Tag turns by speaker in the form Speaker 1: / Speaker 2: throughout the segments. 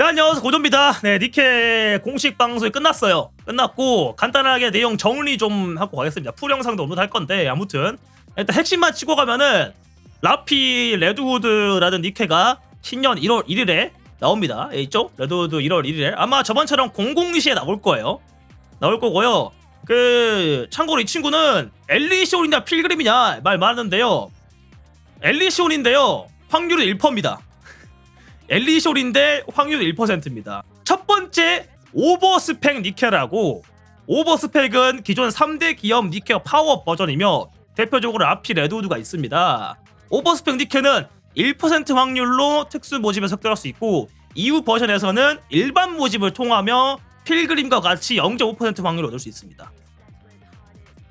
Speaker 1: 네 안녕하세요 고조입니다. 네 니케 공식 방송이 끝났어요. 끝났고 간단하게 내용 정리 좀 하고 가겠습니다. 풀 영상도 업로드할 건데 아무튼 일단 핵심만 치고 가면은 라피 레드우드라는 니케가 신년 1월 1일에 나옵니다. 예, 있죠? 레드우드 1월 1일에 아마 저번처럼 002시에 나올 거예요. 나올 거고요. 그 참고로 이 친구는 엘리시온이냐 필그림이냐 말 많은데요. 엘리시온인데요. 확률은 1%입니다. 엘리쇼인데 확률 1%입니다. 첫 번째 오버스펙 니켈하고 오버스펙은 기존 3대 기업 니켈 파워 버전이며 대표적으로 아피 레드우드가 있습니다. 오버스펙 니켈은 1% 확률로 특수 모집에 섞여갈 수 있고 이후 버전에서는 일반 모집을 통하며 필그림과 같이 0.5% 확률을 얻을 수 있습니다.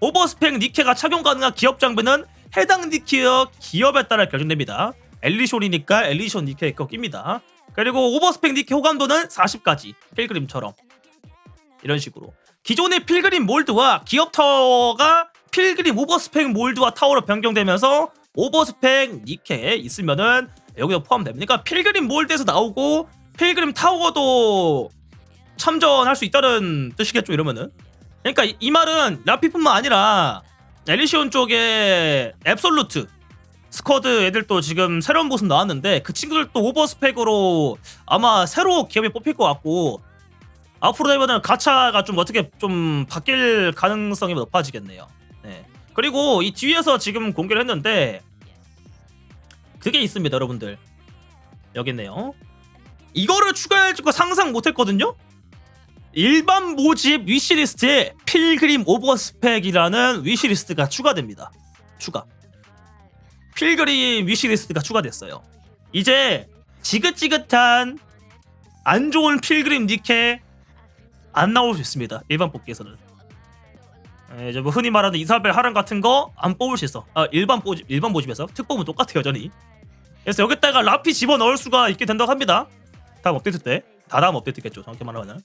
Speaker 1: 오버스펙 니케가 착용 가능한 기업 장비는 해당 니케어 기업에 따라 결정됩니다. 엘리쇼이니까 엘리쇼 니케에 거 낍니다. 그리고 오버스펙 니케 호감도는 40까지 필그림처럼 이런 식으로 기존의 필그림 몰드와 기업 타워가 필그림 오버스펙 몰드와 타워로 변경되면서 오버스펙 니케에 있으면은 여기도 포함됩니다. 필그림 몰드에서 나오고 필그림 타워도 참전할 수 있다는 뜻이겠죠 이러면은 그러니까 이, 이 말은 라피뿐만 아니라 엘리시온 쪽에 앱솔루트 스쿼드 애들도 지금 새로운 모습 나왔는데 그 친구들도 오버스펙으로 아마 새로 기업이 뽑힐 것 같고 앞으로 되면은 가차가 좀 어떻게 좀 바뀔 가능성이 높아지겠네요. 네. 그리고 이 뒤에서 지금 공개를 했는데 그게 있습니다, 여러분들. 여기 있네요. 이거를 줄 상상 못했거든요. 일반 모집 위시리스트에 필그림 오버스펙이라는 위시리스트가 추가됩니다. 추가. 필그림 위시리스트가 추가됐어요. 이제 지긋지긋한 안 좋은 필그림 니케 안 나올 수 있습니다. 일반 뽑기에서는. 에, 이제 뭐 흔히 말하는 이사벨 하란 같은 거 안 뽑을 수 있어. 아, 일반 모집 일반 모집에서 특법은 똑같아 여전히. 그래서 여기다가 라피 집어 넣을 수가 있게 된다고 합니다. 다음 업데이트 때. 다 다음 업데이트겠죠. 정확히 말하면은.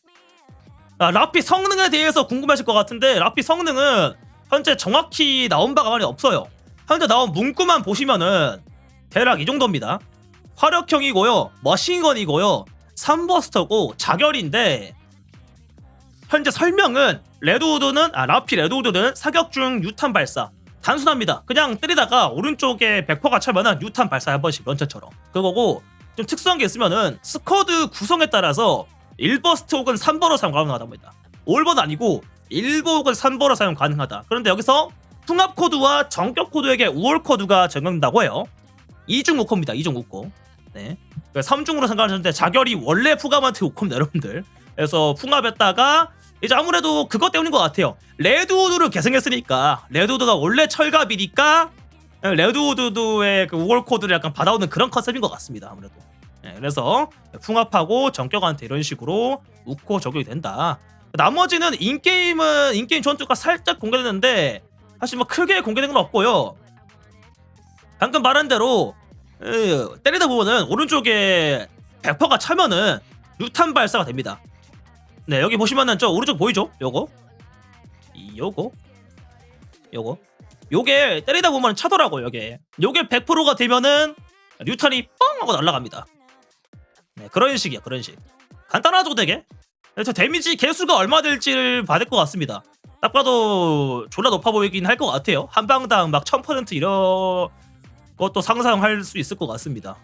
Speaker 1: 아, 라피 성능에 대해서 궁금하실 것 같은데 라피 성능은 현재 정확히 나온 바가 많이 없어요. 현재 나온 문구만 보시면은 대략 이 정도입니다. 화력형이고요, 머신건이고요, 3버스터고 자결인데 현재 설명은 레드우드는 아 라피 레드우드는 사격 중 유탄 발사 단순합니다. 그냥 때리다가 오른쪽에 100%가 차면은 유탄 발사 한 번씩 런처처럼 그거고 좀 특수한 게 있으면은 스쿼드 구성에 따라서 1버스트 혹은 3버로 사용 가능하답니다. 5번 아니고 1버 혹은 3버로 사용 가능하다. 그런데 여기서 통합 코드와 정격 코드에게 우월 코드가 적용된다고 해요. 2중 5코입니다. 2중 5코. 네. 3중으로 생각하셨는데 자결이 원래 푸가먼트 5코입니다, 여러분들. 그래서 풍합했다가 이제 아무래도 그것 때문인 것 같아요. 레드우드를 계승했으니까 레드우드가 원래 철갑이니까 레드우드의 그 우월 코드를 약간 받아오는 그런 컨셉인 것 같습니다. 아무래도. 네, 그래서 풍합하고 정격한테 이런 식으로 웃고 적용이 된다. 나머지는 인게임은 인게임 전투가 살짝 공개됐는데 사실 뭐 크게 공개된 건 없고요. 방금 말한 대로 에, 때리다 보면은 오른쪽에 100%가 차면은 유탄 발사가 됩니다. 네 여기 보시면은 저 오른쪽 보이죠? 요거 이 요거 요거 요게 때리다 보면 차더라고요 요게 요게 100%가 되면은 유탄이 뻥 하고 날아갑니다. 네 그런 식이야 그런 식 간단하죠 되게 저 데미지 개수가 얼마 될지를 받을 것 같습니다. 딱 봐도 졸라 높아 보이긴 할 것 같아요. 한 방당 막 1000% 이런 것도 상상할 수 있을 것 같습니다.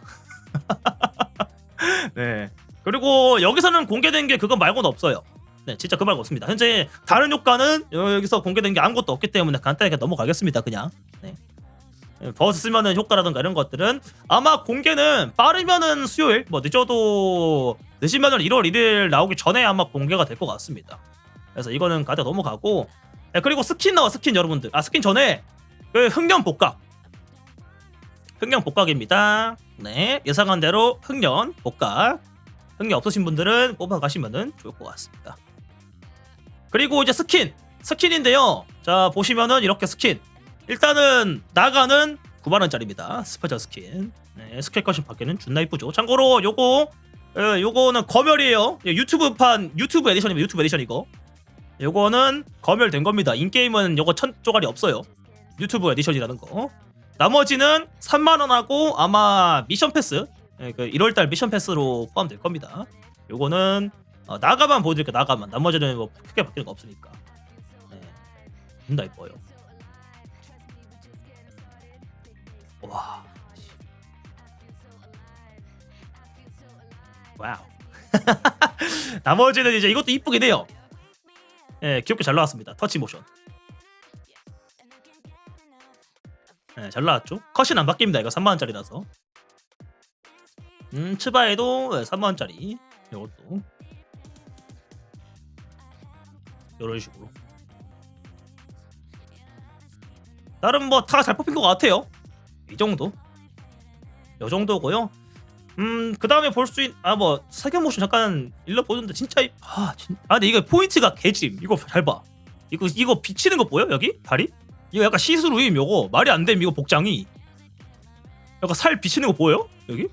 Speaker 1: 네. 그리고 여기서는 공개된 게 그거 말고는 없어요. 네, 진짜 그 말고 없습니다. 현재 다른 효과는 여기서 공개된 게 아무것도 없기 때문에 간단하게 넘어가겠습니다. 그냥. 네. 버스 쓰면은 효과라든가 이런 것들은 아마 공개는 빠르면은 수요일, 뭐 늦어도 늦으면은 1월 1일 나오기 전에 아마 공개가 될 것 같습니다. 그래서 이거는 가져 넘어가고 네, 그리고 스킨 나와 스킨 여러분들 아 스킨 전에 그 흑년 복각 흑년 복각입니다. 네 예상한 대로 흑년 복각 흑년 없으신 분들은 뽑아가시면은 좋을 것 같습니다. 그리고 이제 스킨 스킨인데요. 자 보시면은 이렇게 스킨 일단은 나가는 9만원짜리입니다. 스페셜 스킨. 네, 스킬 컷이 밖에는 존나 이쁘죠. 참고로 요거, 에, 요거는 검열이에요. 예, 유튜브판, 유튜브 에디션입니다. 유튜브 에디션 이거. 요거는 검열된 겁니다. 인게임은 요거 천 쪼가리 없어요. 유튜브 에디션이라는 거. 나머지는 3만원하고 아마 미션 패스, 예, 그 1월달 미션 패스로 포함될 겁니다. 요거는 어, 나가만 보여드릴게요. 나가만. 나머지는 뭐 크게 바뀌는 거 없으니까. 네. 존나 이뻐요. 와. 와우. 나머지는 이제 이것도 이쁘긴 해요. 예, 귀엽게 잘 나왔습니다. 터치 모션. 예, 잘 나왔죠? 컷은 안 바뀝니다. 이거 3만 원짜리라서. 음, 츠바에도 3만 원짜리. 이것도 이런 식으로. 나름 뭐다 잘 뽑힌 것 같아요. 이 정도. 이 정도고요. 음, 그 다음에 볼 수 있, 아, 뭐, 사격 모션 잠깐 일러 보는데, 진짜, 이- 아, 진, 아, 근데 이거 포인트가 개짐. 이거 잘 봐. 이거, 이거 비치는 거 보여? 여기? 다리? 이거 약간 시스루임, 요거. 말이 안 됨, 이거 복장이. 약간 살 비치는 거 보여? 여기?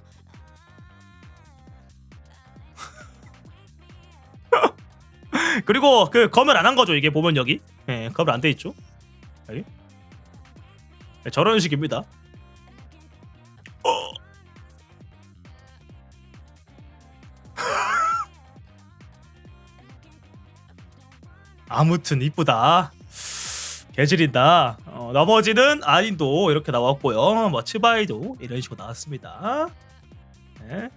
Speaker 1: 그리고 그 검을 안한 거죠, 이게 보면 여기. 예, 검을 안돼 있죠. 여기. 네, 저런 식입니다. 아무튼 이쁘다. 개질인다. 어, 나머지는 아인도 이렇게 나왔고요. 뭐 츠바이도 이런 식으로 나왔습니다. 네.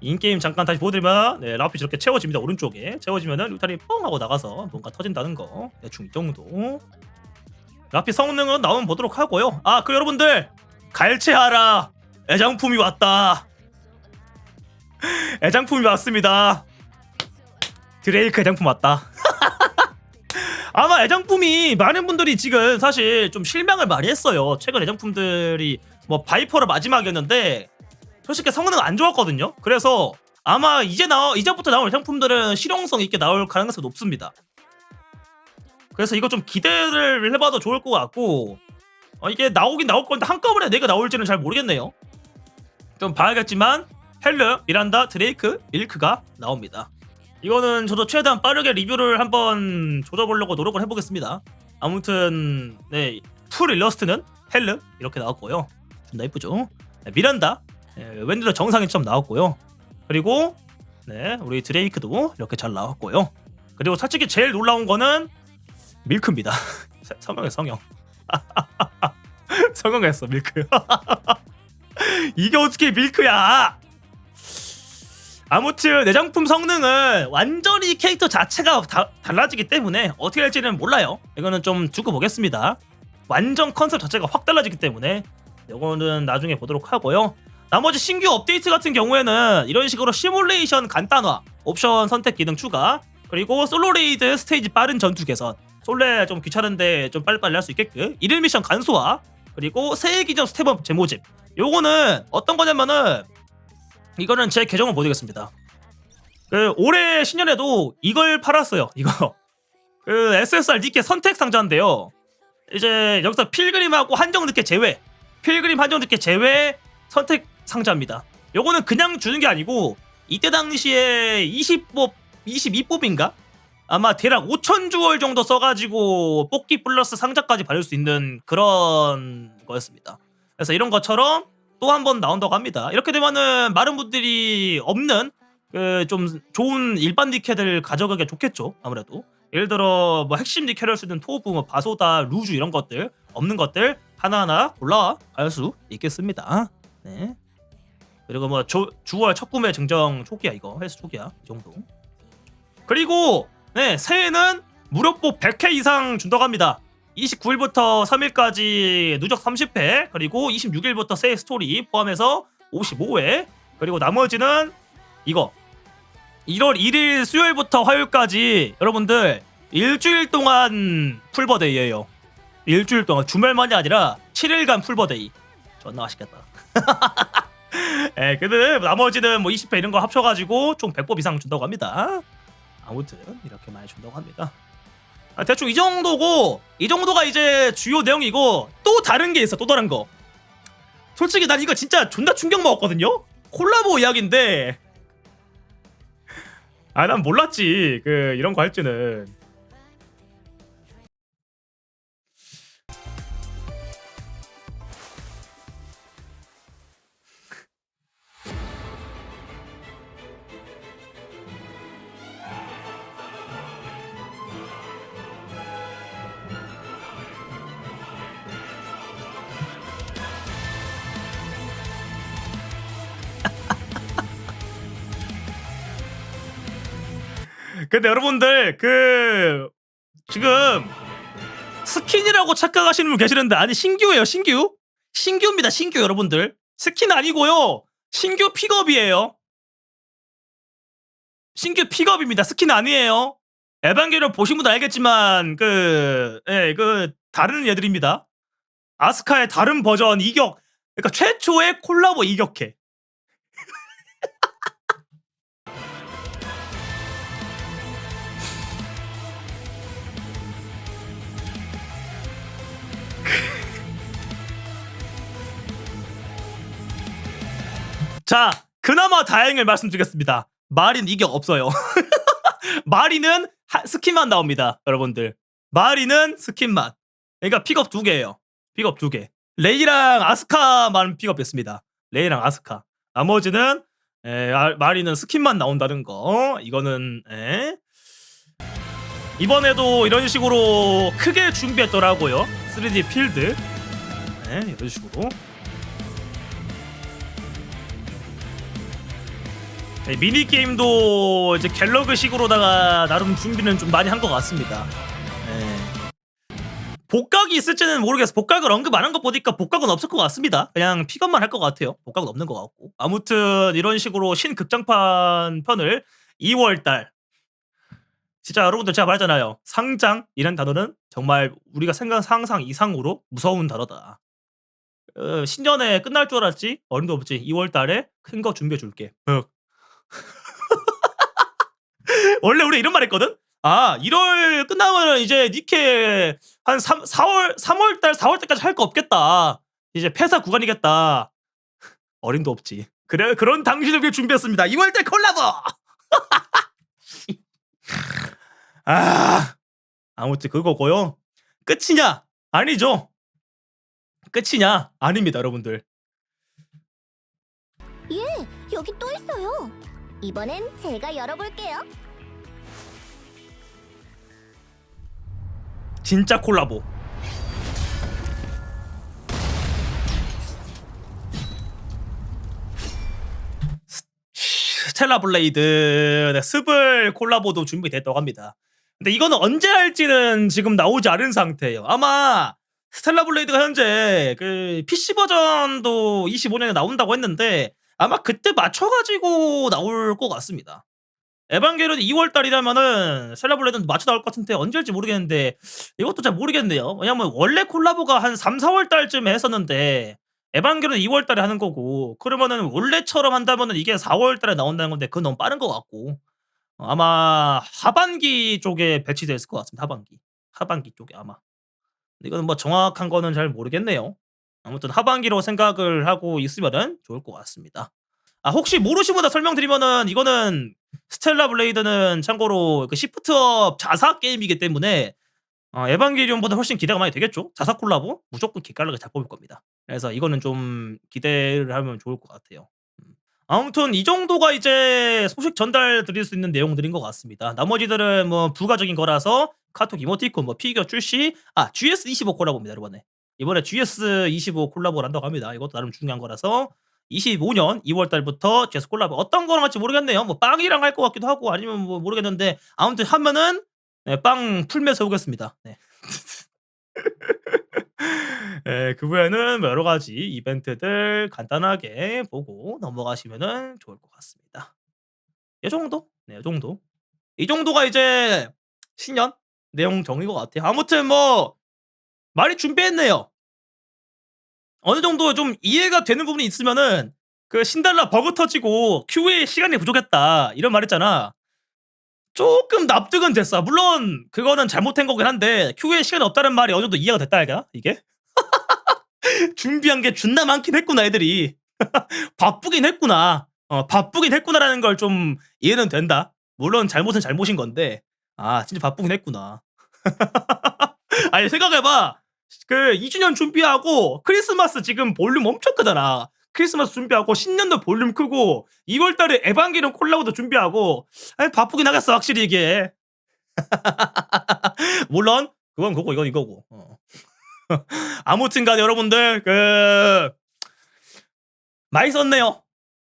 Speaker 1: 인게임 잠깐 다시 보여드리면 네, 라피 저렇게 채워집니다. 오른쪽에 채워지면은 루탈이 뻥 하고 나가서 뭔가 터진다는 거 대충 이 정도. 라피 성능은 나오면 보도록 하고요. 아, 그 여러분들 갈채하라. 애장품이 왔다. 애장품이 왔습니다. 드레이크 애장품 왔다. 아마 애장품이 많은 분들이 지금 사실 좀 실망을 많이 했어요. 최근 애장품들이 뭐 바이퍼를 마지막이었는데 솔직히 성능 안 좋았거든요. 그래서 아마 이제 나와 이제부터 나올 애장품들은 실용성 있게 나올 가능성이 높습니다. 그래서 이거 좀 기대를 해봐도 좋을 것 같고 어, 이게 나오긴 나올 건데 한꺼번에 내가 나올지는 잘 모르겠네요. 좀 봐야겠지만 헬르, 미란다, 드레이크, 밀크가 나옵니다. 이거는 저도 최대한 빠르게 리뷰를 한번 조져보려고 노력을 해보겠습니다. 아무튼 네, 풀 일러스트는 헬르 이렇게 나왔고요. 존나 이쁘죠? 네, 미란다, 네, 웬드러 정상인처럼 나왔고요. 그리고 네, 우리 드레이크도 이렇게 잘 나왔고요. 그리고 솔직히 제일 놀라운 거는 밀크입니다. 성형의 성형. 성형했어 밀크. 이게 어떻게 밀크야? 아무튼 내장품 성능은 완전히 캐릭터 자체가 다, 달라지기 때문에 어떻게 될지는 몰라요. 이거는 좀 두고 보겠습니다. 완전 컨셉 자체가 확 달라지기 때문에 이거는 나중에 보도록 하고요. 나머지 신규 업데이트 같은 경우에는 이런 식으로 시뮬레이션 간단화, 옵션 선택 기능 추가, 그리고 솔로 레이드 스테이지 빠른 전투 개선, 솔레 좀 귀찮은데 좀 빨리빨리 할 수 있게끔, 일일 미션 간소화, 그리고 새해 기점 스텝업 재모집. 요거는 어떤 거냐면은 이거는 제 계정을 보여드리겠습니다. 그 올해 신년에도 이걸 팔았어요. 이거 그 SSR 니케 선택 상자인데요. 이제 여기서 필그림하고 한정 늦게 제외, 필그림 한정 늦게 제외 선택 상자입니다. 요거는 그냥 주는 게 아니고 이때 당시에 20뽑 22뽑인가? 아마 대략 5천 주월 정도 써가지고 뽑기 플러스 상자까지 받을 수 있는 그런 거였습니다. 그래서 이런 것처럼 또 한 번 나온다고 합니다. 이렇게 되면은 많은 분들이 없는 그 좀 좋은 일반 니케들 가져가기 좋겠죠. 아무래도 예를 들어 뭐 핵심 수 있는 토브, 뭐 바소다, 루즈 이런 것들 없는 것들 하나하나 골라 갈 수 있겠습니다. 네. 그리고 뭐 조, 주월 첫 구매 증정 초기야 이거 헬스 초기야 이 정도. 그리고 네 새해는 무료뽀 100회 이상 준다고 합니다. 29일부터 3일까지 누적 30회 그리고 26일부터 새해 스토리 포함해서 55회 그리고 나머지는 이거. 1월 1일 수요일부터 화요일까지 여러분들 일주일 동안 풀버데이예요. 일주일 동안 주말만이 아니라 7일간 풀버데이. 존나 맛있겠다. 예, 근데 나머지는 뭐 20회 이런 거 합쳐가지고 총 100법 이상 준다고 합니다. 아무튼 이렇게 많이 준다고 합니다 아, 대충 이 정도고 이 정도가 이제 주요 내용이고 또 다른 게 있어 또 다른 거. 솔직히 난 이거 진짜 존나 충격 먹었거든요? 콜라보 이야기인데. 아 난 몰랐지 그 이런 거 할 줄은 근데 여러분들 그 지금 스킨이라고 착각하시는 분 계시는데 아니 신규예요 신규? 신규입니다 신규 여러분들. 스킨 아니고요. 신규 픽업이에요. 신규 픽업입니다. 스킨 아니에요. 에반게리온 보신 분들 알겠지만 그, 예, 그 다른 애들입니다. 아스카의 다른 버전 이격. 그러니까 최초의 콜라보 이격해 자, 그나마 다행을 말씀드리겠습니다. 마린 이격 없어요. 마리는 하- 스킨만 나옵니다, 여러분들. 마리는 스킨만. 그러니까 픽업 두 개예요. 픽업 두 개. 레이랑 아스카만 픽업했습니다. 레이랑 아스카. 나머지는 에, 아, 마리는 스킨만 나온다는 거. 이거는 에. 이번에도 이런 식으로 크게 준비했더라고요. 3D 필드. 네, 이런 식으로. 네, 미니 게임도 이제 갤러그식으로다가 나름 준비는 좀 많이 한 것 같습니다. 네. 복각이 있을지는 모르겠어. 복각을 언급 안 한 것 보니까 복각은 없을 것 같습니다. 그냥 픽업만 할 것 같아요. 복각은 없는 것 같고. 아무튼 이런 식으로 신극장판 편을 2월달 진짜 여러분들 제가 말했잖아요. 상장이란 단어는 정말 우리가 생각 상상 이상으로 무서운 단어다. 어, 신년에 끝날 줄 알았지? 어림도 없지. 2월 달에 큰 거 준비해 줄게. 원래 우리 이런 말 했거든? 아, 1월 끝나면 이제 니케 한 3, 4월, 3월달, 4월달까지 할 거 없겠다. 이제 폐사 구간이겠다. 어림도 없지. 그래, 그런 당신을 준비했습니다. 2월달 콜라보! 아, 아무튼 그거고요. 끝이냐? 아니죠. 끝이냐? 아닙니다, 여러분들.
Speaker 2: 예, 여기 또. 이번엔 제가 열어볼게요.
Speaker 1: 진짜 콜라보. 스- 스텔라 블레이드, 네, 스블 콜라보도 준비됐다고 합니다. 근데 이거는 언제 할지는 지금 나오지 않은 상태예요. 아마 스텔라 블레이드가 현재 그 PC 버전도 25년에 나온다고 했는데 아마 그때 맞춰가지고 나올 것 같습니다. 에반게리온 2월 달이라면은 스텔라 블레이드는 맞춰 나올 것 같은데 언제 할지 모르겠는데 이것도 잘 모르겠네요. 왜냐면 원래 콜라보가 한 3, 4월 달쯤에 했었는데 에반게리온 2월 달에 하는 거고 그러면은 원래처럼 한다면은 이게 4월 달에 나온다는 건데 그건 너무 빠른 것 같고 어, 아마 하반기 쪽에 배치됐을 것 같습니다. 하반기. 하반기 쪽에 아마. 이거는 뭐 정확한 거는 잘 모르겠네요. 아무튼 하반기로 생각을 하고 있으면은 좋을 것 같습니다. 아 혹시 모르시는 분들 설명드리면은 이거는 스텔라 블레이드는 참고로 그 시프트업 자사 게임이기 때문에 어, 에반게리온보다 훨씬 기대가 많이 되겠죠. 자사 콜라보 무조건 기깔나게 잘 뽑을 겁니다. 그래서 이거는 좀 기대를 하면 좋을 것 같아요. 음. 아무튼 이 정도가 이제 소식 전달 드릴 수 있는 내용들인 것 같습니다. 나머지들은 뭐 부가적인 거라서 카톡 이모티콘, 뭐 피규어 출시, 아 GS25 콜라보입니다, 이번에. 이번에 GS25 콜라보를 한다고 합니다. 이것도 나름 중요한 거라서 25년 2월 달부터 GS 콜라보 어떤 거랑 할지 모르겠네요. 뭐 빵이랑 할 것 같기도 하고 아니면 뭐 모르겠는데 아무튼 하면은 네, 빵 풀면서 오겠습니다. 네. 예, 그 외에는 뭐 여러 가지 이벤트들 간단하게 보고 넘어가시면은 좋을 것 같습니다. 이 정도? 네, 이 정도. 이 정도가 이제 신년 내용 정인 것 같아요. 아무튼 뭐 많이 준비했네요. 어느 정도 좀 이해가 되는 부분이 있으면은 그 신달라 버그 터지고 큐에 시간이 부족했다 이런 말 했잖아. 조금 납득은 됐어. 물론 그거는 잘못된 거긴 한데 큐에 시간이 없다는 말이 어느 정도 이해가 됐다 이가 이게? 준비한 게 존나 많긴 했구나 애들이. 바쁘긴 했구나. 어, 바쁘긴 했구나라는 걸 좀 이해는 된다. 물론 잘못은 잘못인 건데 아 진짜 바쁘긴 했구나. 아니 생각해봐. 그 2주년 준비하고 크리스마스 지금 볼륨 엄청 크잖아. 크리스마스 준비하고 신년도 볼륨 크고 2월 달에 에반게리온 콜라보도 준비하고 아니, 바쁘긴 하겠어 확실히 이게. 물론 그건 그거 이건 이거고. 어. 아무튼간 여러분들 그 많이 썼네요.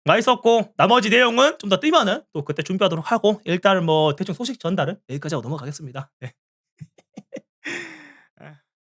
Speaker 1: 가 있었고 나머지 내용은 좀 더 뜨면은 또 그때 준비하도록 하고 일단은 뭐 대충 소식 전달은 여기까지 하고 넘어가겠습니다. 네.